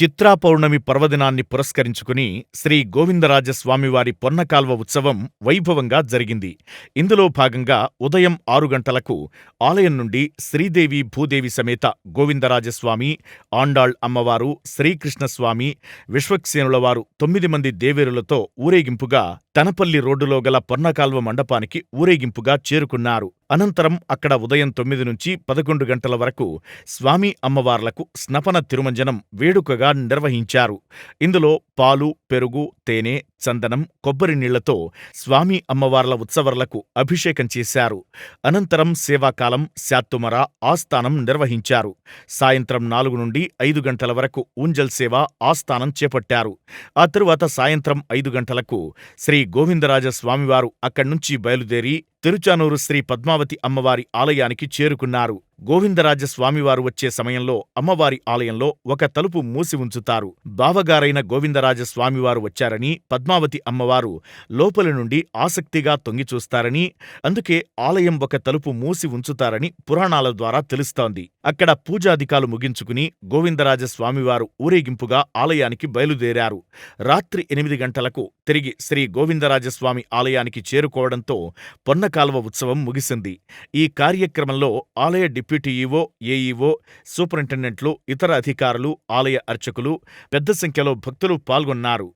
చిత్రా పౌర్ణమి పర్వదినాన్ని పురస్కరించుకుని శ్రీ గోవిందరాజస్వామివారి పొన్నకాల్వ ఉత్సవం వైభవంగా జరిగింది. ఇందులో భాగంగా ఉదయం ఆరు గంటలకు ఆలయం నుండి శ్రీదేవి భూదేవి సమేత గోవిందరాజస్వామి, ఆండాళ్ అమ్మవారు, శ్రీకృష్ణస్వామి, విశ్వక్సేనులవారు తొమ్మిది మంది దేవేరులతో ఊరేగింపుగా తనపల్లి రోడ్డులో గల పొన్నకాల్వ మండపానికి ఊరేగింపుగా చేరుకున్నారు. అనంతరం అక్కడ ఉదయం తొమ్మిది నుంచి పదకొండు గంటల వరకు స్వామి అమ్మవార్లకు స్నపన తిరుమంజనం వేడుకగా నిర్వహించారు. ఇందులో పాలు, పెరుగు, తేనె, చందనం, కొబ్బరి నీళ్ళతో స్వామి అమ్మవార్ల ఉత్సవర్లకు అభిషేకం చేశారు. అనంతరం సేవాకాలం, శాత్తుమర, ఆస్థానం నిర్వహించారు. సాయంత్రం నాలుగు నుండి ఐదు గంటల వరకు ఊంజల్ సేవ, ఆస్థానం చేపట్టారు. ఆ తరువాత సాయంత్రం ఐదు గంటలకు శ్రీ గోవిందరాజ స్వామివారు అక్కడ్నుంచి బయలుదేరి తిరుచానూరు శ్రీ పద్మావతి అమ్మవారి ఆలయానికి చేరుకున్నారు. గోవిందరాజ స్వామివారు వచ్చే సమయంలో అమ్మవారి ఆలయంలో ఒక తలుపు మూసి ఉంచుతారు. బావగారైన గోవిందరాజ స్వామివారు వచ్చారని, పద్మావతి అమ్మవారు లోపలి నుండి ఆసక్తిగా తొంగిచూస్తారని, అందుకే ఆలయం ఒక తలుపు మూసి ఉంచుతారని పురాణాల ద్వారా తెలుస్తోంది. అక్కడ పూజాధికాలు ముగించుకుని గోవిందరాజ స్వామివారు ఊరేగింపుగా ఆలయానికి బయలుదేరారు. రాత్రి ఎనిమిది గంటలకు తిరిగి శ్రీ గోవిందరాజస్వామి ఆలయానికి చేరుకోవడంతో పొన్న కాలువ ఉత్సవం ముగిసింది. ఈ కార్యక్రమంలో ఆలయ డిప్యూటీ ఈవో, సూపరింటెండెంట్లు, ఇతర అధికారులు, ఆలయ అర్చకులు పెద్ద సంఖ్యలో భక్తులు పాల్గొన్నారు.